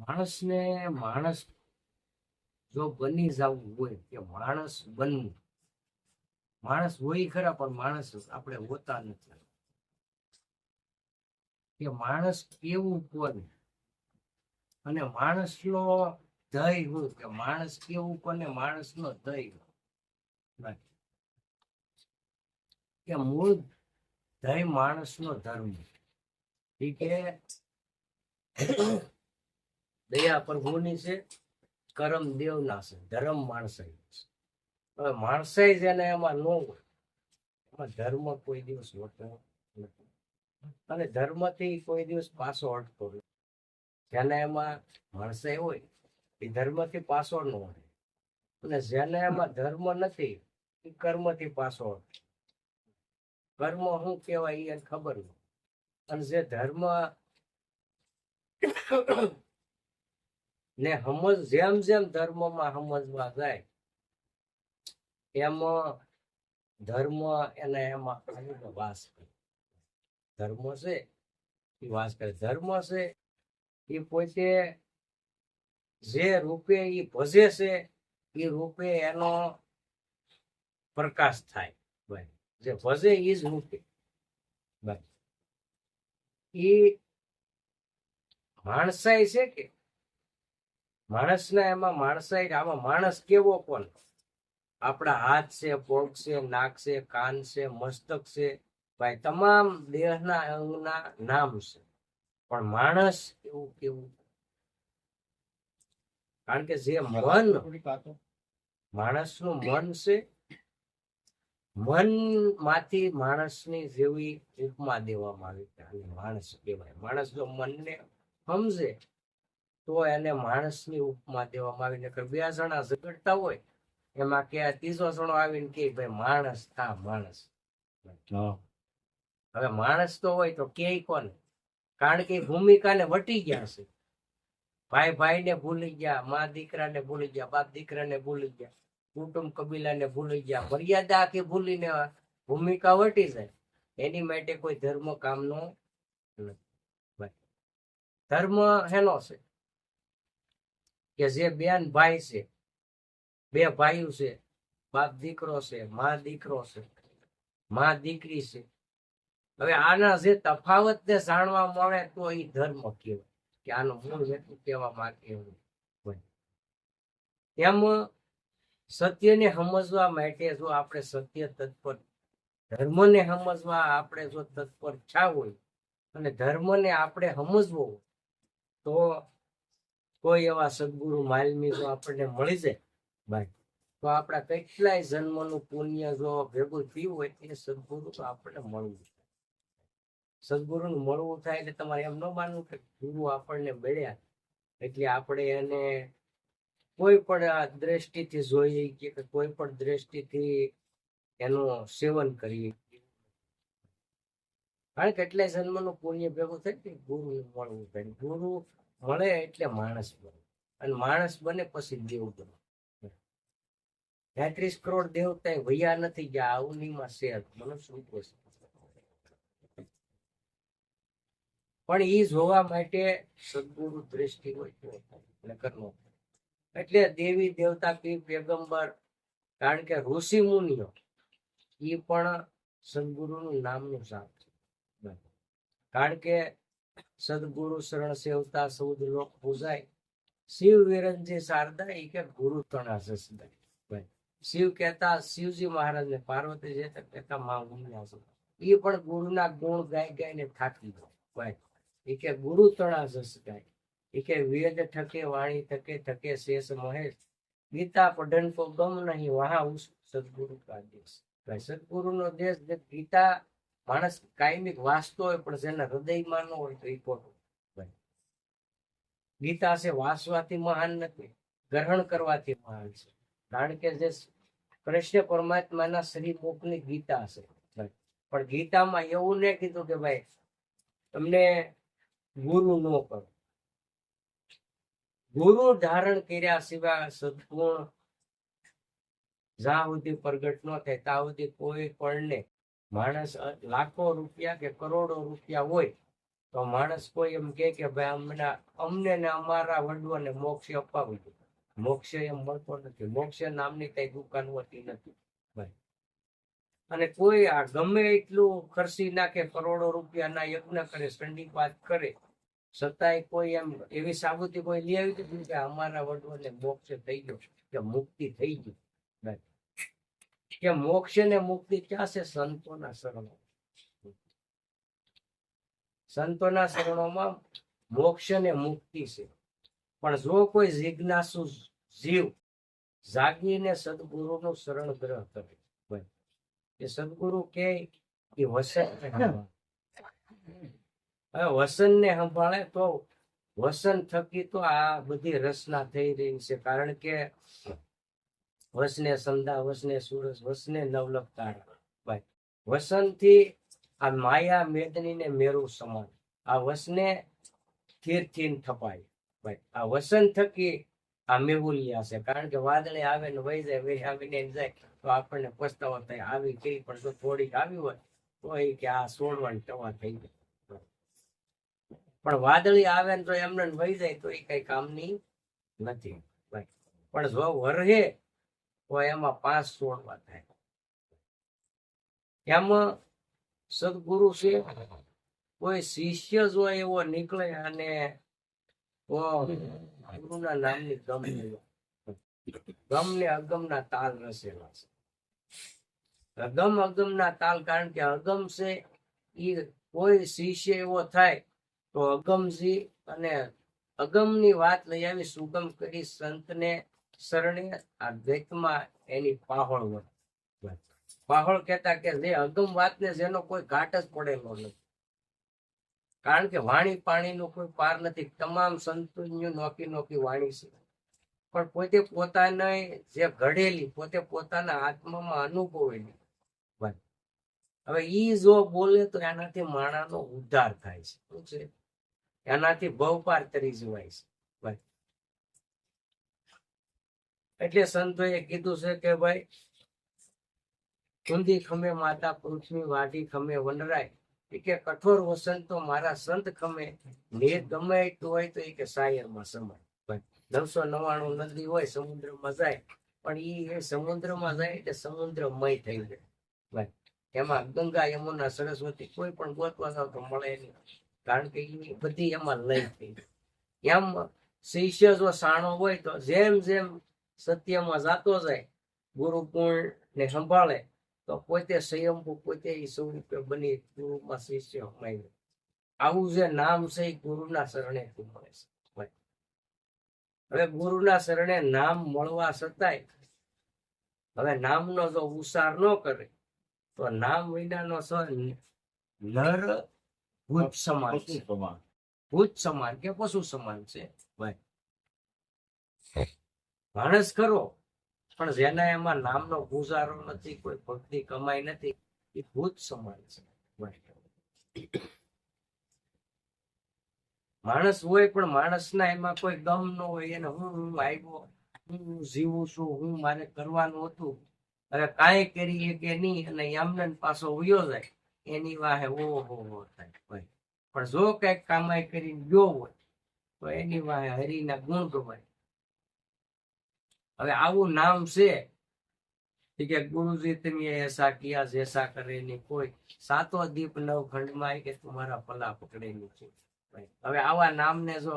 માણસને માણસ જો બની જવું હોય કે માણસ બનવું, માણસ હોય ખરા, પણ માણસ આપણે હોતા નથી. કે માણસ કેવું કોને અને માણસનો ધય હું, કે માણસ કેવું કોને? માણસનો ધય કે મૂળ ધય માણસનો ધર્મ. ઈ કે પણ ગુની છે, કરમ દેવના છે, ધર્મ માણસે હવે માણસાઈ જેને એમાં ન હોય, એમાં ધર્મ કોઈ દિવસ હોતો નથી. અને ધર્મથી કોઈ દિવસ પાછો હટતો નથી. જેને એમાં માણસે હોય, એ ધર્મથી પાછો ન હોય. અને જેને એમાં ધર્મ નથી, એ કર્મથી પાછો હટે કર્મ શું કહેવાય એ ખબર નથી અને જે ધર્મ ને સમજ જેમ જેમ ધર્મમાં સમજવા જાય, એમ ધર્મ એને એમાં વાસ કરે. ધર્મ છે, એ વાસ કરે. ધર્મ છે, એ પોતે જે રૂપે એ ભજે છે, એ રૂપે એનો પ્રકાશ થાય. ભાઈ જે ભજે એ જ રૂપે. એ માણસાઈ છે કે માણસના એમાં માણસાઈ આમાં માણસ કેવો કોણ આપણા હાથ છે પગ છે નાક છે કાન છે મસ્તક છે. ભાઈ તમામ દેહના અંગના નામ છે. પણ માણસ એવું કેવું? કારણ કે જે મન માણસનું મન છે મનમાંથી માણસની જેવી ઉપમા દેવામાં આવી આને માણસ કહેવાય. માણસ જો મનને સમજે તો એને માણસની ઉપમા દેવામાં આવી. નકર બે જણા ઝઘડતા હોય એમાં કે આ ત્રીજો જણો આવીને કે ભાઈ માણસ થા માણસ. હવે માણસ તો હોય તો કે કોને? કારણ કે ભૂમિકાને વટી ગયા છે. ભાઈ ભાઈને ભૂલી ગયા મા દીકરાને ભૂલી ગયા બાપ દીકરાને ભૂલી ગયા કુટુંબ કબીલાને ભૂલી ગયા મર્યાદા આખી ભૂલીને ભૂમિકા વટી જાય. એની માટે કોઈ ધર્મ કામનો નથી. ધર્મ હેનો છે. કે જે બેન ભાઈ છે, બે ભાઈઓ છે, બાપ દીકરો છે, માં દીકરો છે, માં દીકરી છે. હવે આના જે તફાવત ને જાણવા મળે તો એ ધર્મ કહેવાય, કે આનો મૂળ હેતુ કહેવા માંગે એમ સત્યને સમજવા માટે જો આપણે સત્ય તત્પર, ધર્મને સમજવા આપણે જો તત્પર છા હોય અને ધર્મને આપણે સમજવો તો કોઈ એવા સદગુરુ માલમી જો આપણને મળી જાય ભાઈ તો આપણા કેટલાય જન્મનું પુણ્ય જો ભેગું થયું હોય, એ સદગુરુ તો આપણને મળવું. સદગુરુનું મળવું થાય એટલે તમારે એમ ન માનવું કે ગુરુ આપણને મળ્યા, એટલે આપણે એને કોઈ પણ દ્રષ્ટિથી જોઈએ કે કોઈ પણ દ્રષ્ટિથી એનું સેવન કરીએ કારણ કે કેટલાય જન્મનું પુણ્ય ભેગું થાય કે ગુરુ મળવું થાય ગુરુ મળે એટલે માણસ બને. અને માણસ બને પછી દેવ બને. તેત્રીસ કરોડ દેવતા વૈયા નથી ગયા અવનીમાં શેર મનુષ્ય છે પણ એ જોવા માટે સદગુરુ દ્રષ્ટિ હોય નકર નો એટલે દેવી દેવતા પીર પેગંબર, કારણ કે ઋષિ મુનિઓ એ પણ સદગુરુનું નામનું સાપ છે. કારણ કે સદગુરુ શરણ સેવતા સૌદ લોક પૂજાય. શિવ વિરંજી શારદા એ કે ગુરુ તણા જસદાય શિવ કહેતા શિવજી મહારાજ ને પાર્વતી જે કહેતા માં એ પણ ગુરુના ગુણ ગાય ગાયને થાકી ગયો. એ કે ગુરુ તણા જસ ગાય એ કે વેદ ઠકે, વાણી થકે થકે શેષ મહેશ. ગીતા પઢન કો ગમ નહીં, વહા ઉસ સદગુરુ કા દેશ ભાઈ, સદગુરુનો દેશ ગીતા માણસ કાયમિક વાંચતો હોય, પણ જેના હૃદયમાં ન હોય તો એ ખોટું ગીતા છે, વાંચવાથી મહાન નથી, ગ્રહણ કરવાથી મહાન છે. કારણ કે જે કૃષ્ણ પરમાત્માના શ્રી મુખની ગીતા છે. પણ ગીતામાં એવું નહીં કીધું કે ભાઈ, તમને ગુરુ ન કરો. ગુરુ ધારણ કર્યા સિવાય સદગુણ જ્યાં સુધી પ્રગટ ન થાય, ત્યાં સુધી કોઈ પણને માણસ લાખો રૂપિયા કે કરોડો રૂપિયા હોય, તો માણસ કોઈ એમ કે કે ભાઈ, અમને અમને ને અમારા વડવાને મોક્ષ અપાવી દો મોક્ષ એમ મળતો નથી. મોક્ષ નામની કઈ દુકાન હોતી નથી. ભાઈ. અને કોઈ આ ગમે એટલું ખર્ચી નાખે, કરોડો રૂપિયાના યજ્ઞ કરે સંડીપાત કરે, છતાંય કોઈ એમ એવી સાબુતી કોઈ લઈ આવી હતી કે અમારા વડવાને મોક્ષ થઈ ગયો, કે મુક્તિ થઈ ગઈ. કે મોક્ષ ને મુક્તિ ક્યાં છે? સંતોના શરણો સંતોના શરણોમાં મોક્ષ ને મુક્તિ છે. પણ જો કોઈ જિજ્ઞાસુ જીવ જાગીને સદગુરુનું શરણ ગ્રહ કરે એ સદગુરુ કે એ વસન હવે વસન ને સંભાળે તો વસન થકી તો આ બધી રચના થઈ રહી છે. કારણ કે વસને સંધા, વસને સુરસ વસને નવલખ તારા થી આ માયા મેદની ને મેરુ સમાન. આ વસને થીર થીન થપાય. ભાઈ, આ વસન થકી આ મેહુલિયા છે. કારણ કે વાદળે આવે ને વહી જાય, વહી આવીને જાય, તો આપણને પસ્તાવો થાય. આવી ગઈ પણ જો થોડીક આવી હોય, તો એ કે આ સોડવાની ટવા થઈ જાય પણ વાદળી આવે ને તો એમને વહી જાય, તો એ કઈ કામની નથી. ભાઈ, પણ જો વરહે તો એમાં પાંચ સોડવા થાય. એમાં સદગુરુ છે, કોઈ શિષ્ય જો એવો નીકળે અને ગુરુના નામની ગમ ગમ ને અગમના તાલ રસેલા છે. અગમ અગમના તાલ કારણ કે અગમ છે એ કોઈ શિષ્ય એવો થાય તો અગમજી અને અગમની વાત લઈ આવી સુગમ કરી સંતને શરણે આ દ્વૈતમાં એની પાહોળ હોય. પાહોળ કહેતા કે જે અગમ વાતને જેનો કોઈ ઘાટ જ પડેલો નથી. કારણ કે વાણી પાણીનું કોઈ પાર નથી. તમામ સંતોની નોકી નોકી વાણી છે. પણ પોતે પોતાને જે ઘડેલી, પોતે પોતાના આત્મામાં અનુભવેલી. હવે ઈ જો બોલે તો એનાથી માણાનો ઉદ્ધાર થાય છે. શું છે? એનાથી ભવપાર તરી જવાય છે ભાઈ એટલે સંતોએ કીધું છે કે ભાઈ ચુંદી ખમે માતા પૃથ્વી વાઢી ખમે વનરાય. કે કઠોર વસંત મારા સંત ખમે નીર ગમે હોય તો એ કે સાયરમાં સમાય. નવસો નવાણું નદી હોય, સમુદ્રમાં જાય, પણ એ સમુદ્રમાં જાય એટલે સમુદ્રમય થઈ જાય. એમાં ગંગા, યમુના, સરસ્વતી કોઈ પણ ગોતવા જાવ તો મળે નહીં. કારણ કે એ બધી એમાં લઈ થઈ. એમ શિષ્ય જો સાણો હોય તો જેમ જેમ સત્યમાં જાતો જાય ગુરુ ને સંભાળે તો પોતે સ્વયંભૂ પોતે સ્વરૂપે બની ગુરુમાં શિષ્ય હમાય આવું જે નામ છે એ ગુરુના શરણે મળે છે. હવે ગુરુના શરણે નામ મળવા છતાંય હવે નામનો જો ઉસાર ન કરે તો નામ વિનાનો સ નર ભૂત સમાન ભૂત સમાન. કે પશુ સમાન છે. ભાઈ માણસ ખરો, પણ જેના એમાં નામનો ગુજારો નથી, કોઈ ભક્તિ કમાઈ નથી, એ ભૂત સમાન છે. માણસ હોય, પણ માણસના એમાં કોઈ ગમ ન હોય, એને હું હું આવ્યો, હું જીવું છું, હું મારે કરવાનું હતું. હવે કાંઈ કરીએ કે નહીં, અને યામનન પાછો ઉયો જાય, એની વાહે ઓહો હો થાય પણ જો કંઈક કામાઈ કરીને ગયો હોય, તો એની વાહે હરિના ગુણ ગવાય હવે આવું નામ છે કે ગુરુજી તમે એસા કિયા, જેસા કરે નહીં કોઈ. સાતો દીપ નવખંડમાં કે તમારા પલા પકડેલું છે. હવે આવા નામને જો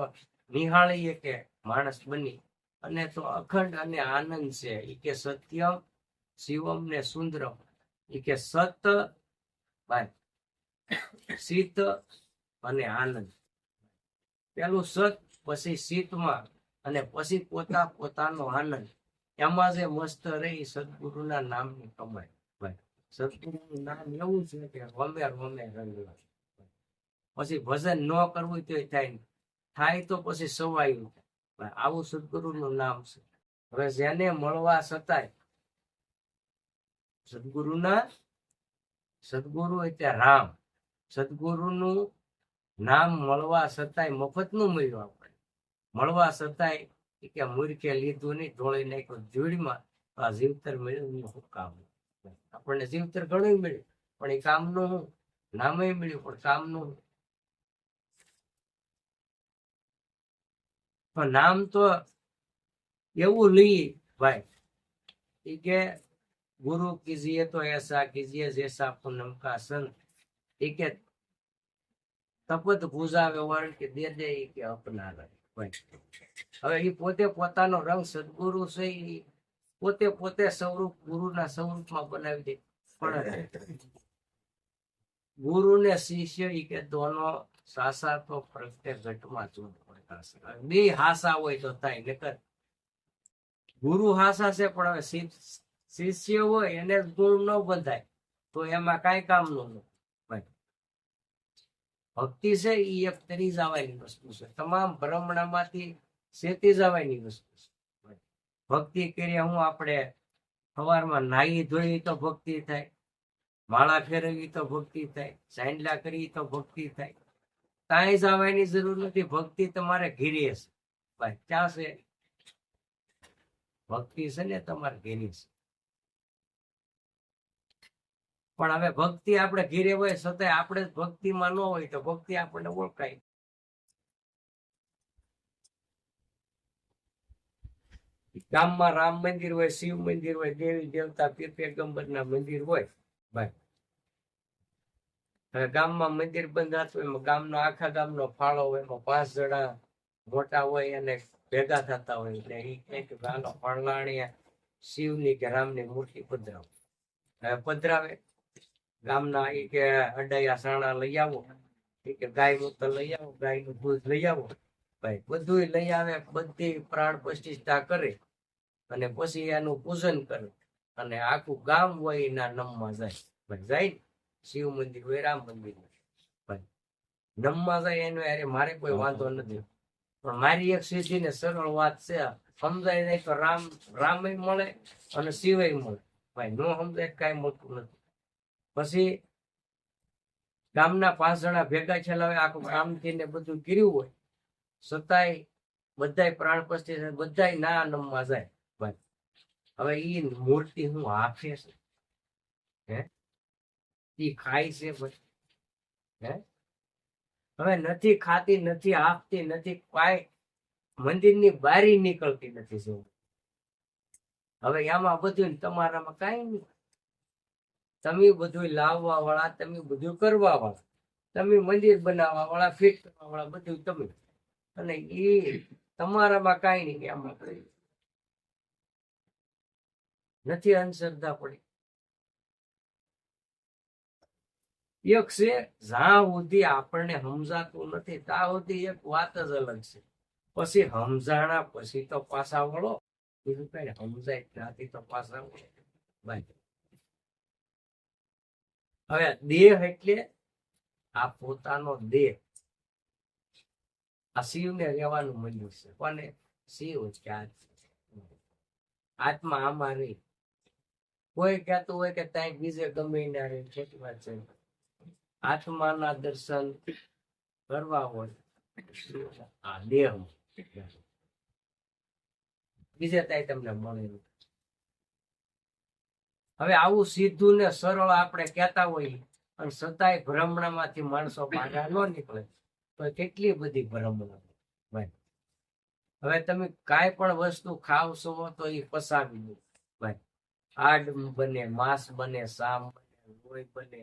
નિહાળીએ કે માણસ બની, અને તો અખંડ અને આનંદ છે. એ કે સત્યમ, શિવમ ને સુંદરમ. એ કે સત શીત અને આનંદ. પેલું સત પછી શીતમાં અને પછી પોતા પોતાનો આનંદ. એમાં જે મસ્ત રહી સદગુરુના નામની કમાય સદગુરુનું નામ એવું છે કે રમે રમે રંગલા. પછી ભજન ન કરવું તો થાય થાય તો પછી સવાયું આવું સદગુરુનું નામ છે. હવે જેને મળવા છતાંય સદગુરુના સદગુરુ એટલે રામ. સદગુરુનું નામ મળવા છતાંય મફતનું મળ્યું આપણે. મળવા સતાય કે મૂર્ખે લીધું નહીં ઢોળી નાખ્યું. જોડીમાં આ જીવતર મેળવ્યું શું કામ આપણને જીવતર ઘણું મળ્યું, પણ એ કામનું હું? નામે મળ્યું, પણ કામનું પણ નામ તો એવું લઈ ભાઈ. કે ગુરુ કીજીએ તો એસા, કીજીએ જેસા પૂનમકા નમકાસન એ કે તપત ગુજાવે વર્ણ કે દે દે કે અપનાવે. હવે એ પોતે પોતાનો રંગ સદગુરુ છે એ પોતે પોતે સ્વરૂપ ગુરુના સ્વરૂપમાં બનાવી દે. પણ ગુરુ ને શિષ્ય એ કે દોનો સાસા તો પ્રત્યેક ઘટમાં ચૂંટ બે હાસા હોય તો થાય, નકર ગુરુ હાસા છે, પણ હવે શિષ્ય હોય એને ગુણ ન બંધાય, તો એમાં કઈ કામનું ભાઈ ભક્તિ છે એ એક તરી જવાની વસ્તુ છે. તમામ ભ્રમણામાંથી શેતી જવાની વસ્તુ છે. ભક્તિ કરીએ હું આપણે સવારમાં નાહી ધોઈ તો ભક્તિ થાય, માળા ફેરવી તો ભક્તિ થાય સાંડલા કરી તો ભક્તિ થાય. કાંઈ જવાની જરૂર નથી, ભક્તિ તમારે ઘીરે છે ભાઈ છે? ભક્તિ છે ને તમારે ઘેરી છે પણ હવે ભક્તિ આપણે ઘેરે હોય છતાંય આપણે ભક્તિમાં ન હોય તો ભક્તિ આપણને ઓળખાય. ગામમાં રામ મંદિર હોય, શિવ મંદિર હોય, દેવી, દેવતા, પીર પેગમ્બર ના મંદિર હોય, ભાઈ. ગામમાં મંદિર બંધાતું હોય, એમાં ગામનો, આખા ગામનો ફાળો હોય, એમાં પાંચ જણા મોટા હોય અને ભેગા થતા હોય, એટલે એ કહે કે હાલો ફળલાણીએ શિવની કે રામની મૂર્તિ પધરાવે. પધરાવે ગામના એ કે અડાયા સાણા લઈ આવો એ કે ગાય મૂત્ર લઈ આવો, ગાયનું દૂધ લઈ આવો. ભાઈ બધું લઈ આવે, બધી પ્રાણ પ્રતિષ્ઠા કરે અને પછી એનું પૂજન કરે અને આખું ગામ હોય એના નમમાં જાય. ભાઈ, જાય ને. શિવ મંદિર હોય, રામ મંદિર ભાઈ, નમમાં જાય એનો અરે મારે કોઈ વાંધો નથી. પણ મારી એક સીધી ને સરળ વાત છે, સમજાય જાય તો રામ, રામય મળે અને શિવય મળે. ભાઈ, ન સમજાય કાંઈ મળતું નથી. પછી ગામના પાંચ જણા ભેગા છેલ્લા આખું કામથી ને બધું કર્યું હોય છતાંય બધાય પ્રાણ પસ્તી બધાય ના નમવા જાય. હવે ઈ મૂર્તિ હું આપે છે. હે? ઈ ખાય છે હે? હવે નથી ખાતી, નથી આપતી, નથી કાંઈ. મંદિરની બારી નીકળતી નથી શું હવે આમાં બધું તમારામાં કાંઈ નહીં તમે બધું લાવવા વાળા, તમે બધું કરવા વાળા. તમે મંદિર બનાવવા વાળા ફિટ કરવા વાળા બધું તમે. અને એ તમારામાં કઈ નહીં, આમાં નથી અંધશ્રદ્ધા પડી. એક છે, જ્યાં સુધી આપણને સમજાતું નથી, ત્યાં સુધી એક વાત જ અલગ છે. પછી સમજાણા, પછી તો પાછા વળો. બીજું કઈ સમજાય ત્યાંથી તો પાછા વળો. ભાઈ હવે દેહ એટલે આ પોતાનો દેહ. આ શિવને રહેવાનું મળ્યું છે. કોને? શિવ કે આત્મા આમાં રહી કોઈ કહેતું હોય કે ત્યાં બીજે ગમે ના રહે વાત છે. આત્માના દર્શન કરવા હોય, આ દેહ બીજે ત્યાં તમને મળે નહીં. હવે આવું સીધું ને સરળ આપણે કહેતા હોઈએ અને છતાંય ભ્રમણામાંથી માણસો બહાર ન નીકળે. તો કેટલી બધી ભ્રમણા. હવે તમે કાંઈ પણ વસ્તુ ખાવશો તો એ પસાવી દો. ભાઈ, આડ બને, માંસ બને, સામ બને, લોહી બને,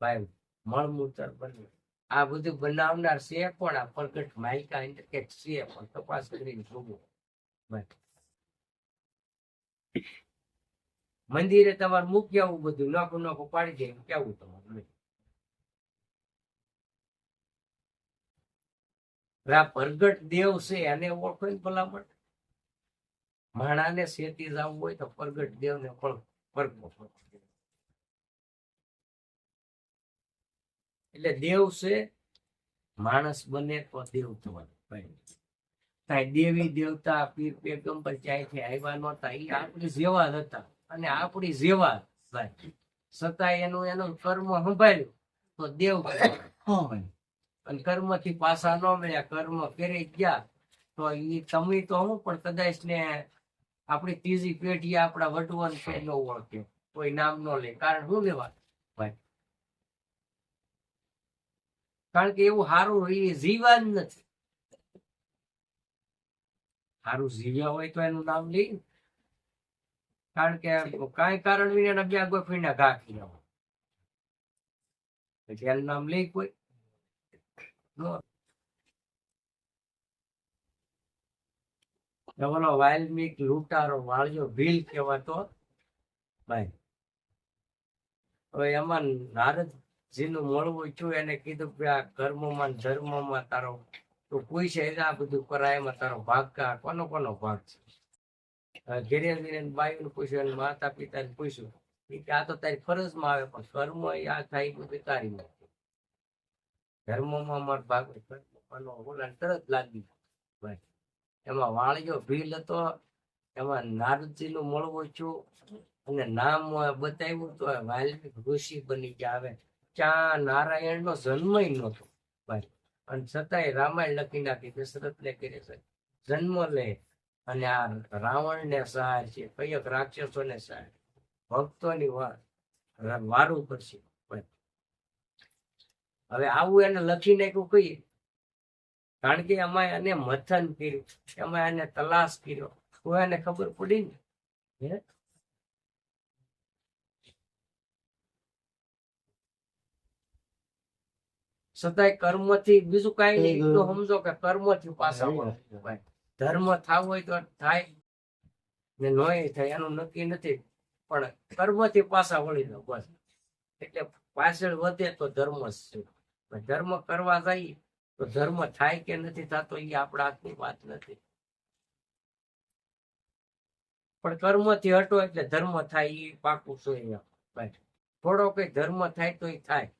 ભાઈ, મળમૂત્ર બને. આ બધું બનાવનાર છે પણ આ પ્રગટ માયકા કે છે, પણ તપાસ કરીને જોવું. ભાઈ મંદિરે તમારે મૂકી આવું બધું, નોખું નોખું પાડી દે કેવું તમારું. આ પ્રગટ દેવ છે એને ઓળખો ને ભલામણ માણાને શેતી જવું હોય તો પ્રગટ દેવને પણ એટલે દેવ છે, માણસ બને તો દેવ થવાનું દેવી દેવતા પીર પેગંબર ક્યાંયથી આવ્યા નતા એ આપણે જેવા હતા. અને આપણી જેવા જ છતાંય એનું એનું કર્મ સંભાળ્યું તો દેવ. અને કર્મથી પાછા ન મળ્યા કર્મ ફેરી ગયા તો એ તમે તો હું પણ કદાચ ને આપણી ત્રીજી પેઢી આપણા વડવન છે ન ઓળખે કોઈ નામ ન લે. કારણ શું લેવા? ભાઈ. કારણ કે એવું સારું એ જીવન નથી. સારું જીવ્યા હોય તો એનું નામ લઈ. કારણ કે કાંઈ કારણ વિના બે ગોફીના ઘા હોય. પછી એનું નામ લઈ કોઈ. ઓલો વાલ્મિક લૂંટારો વાળ્યો ભીલ કહેવાતો. ભાઈ હવે એમાં નારદજીનું મળવું છું એને કીધું કે આ કર્મમાં ધર્મમાં તારો તું પૂછે આ બધું કરાય એમાં તારો ભાગ કા કોનો કોનો ભાગ છે? ઘેરે જઈને બાયુને પૂછ્યું માતા પિતાને પૂછ્યું. આ તો તારી ફરજમાં આવે, પણ કર્મ આ થાય બધું તારી ધર્મમાં મારો ભાગ કર્મમાંનો તરત લાગી એમાં વાળિયો ભીલ હતો, એમાં નારદજીનું મળવું છું અને નામ બતાવ્યું તો વાલ્મીક ઋષિ બની ગયા. આવે ત્યાં નારાયણ નો જન્મ નહોતો. ભાઈ, અને છતાંય રામાયણ લખી નાખી દશરથ ને કરે છે, જન્મ લે અને આ રાવણ ને સહાય છે કયક રાક્ષસો ને સહાય ભક્તોની વાર વારું કરશે. હવે આવું એને લખી નાખ્યું કહીએ કારણ કે એમાં એને મથન કર્યું. એમાં એને તલાશ કર્યો. તો એને ખબર પડી ને? છતાંય કર્મથી બીજું કઈ નહીં. સમજો કે કર્મથી પાછા ધર્મ થવો હોય તો થાય. ને નોય થાય, એનું નક્કી નથી. પણ કર્મથી પાછા વળી દો બસ. એટલે પાછળ વધે તો ધર્મ છે. ધર્મ કરવા જઈએ તો ધર્મ થાય કે નથી થતો એ આપણા હાથની વાત નથી. પણ કર્મથી હટો એટલે ધર્મ થાય એ પાકું છે થોડો કઈ ધર્મ થાય તો એ થાય.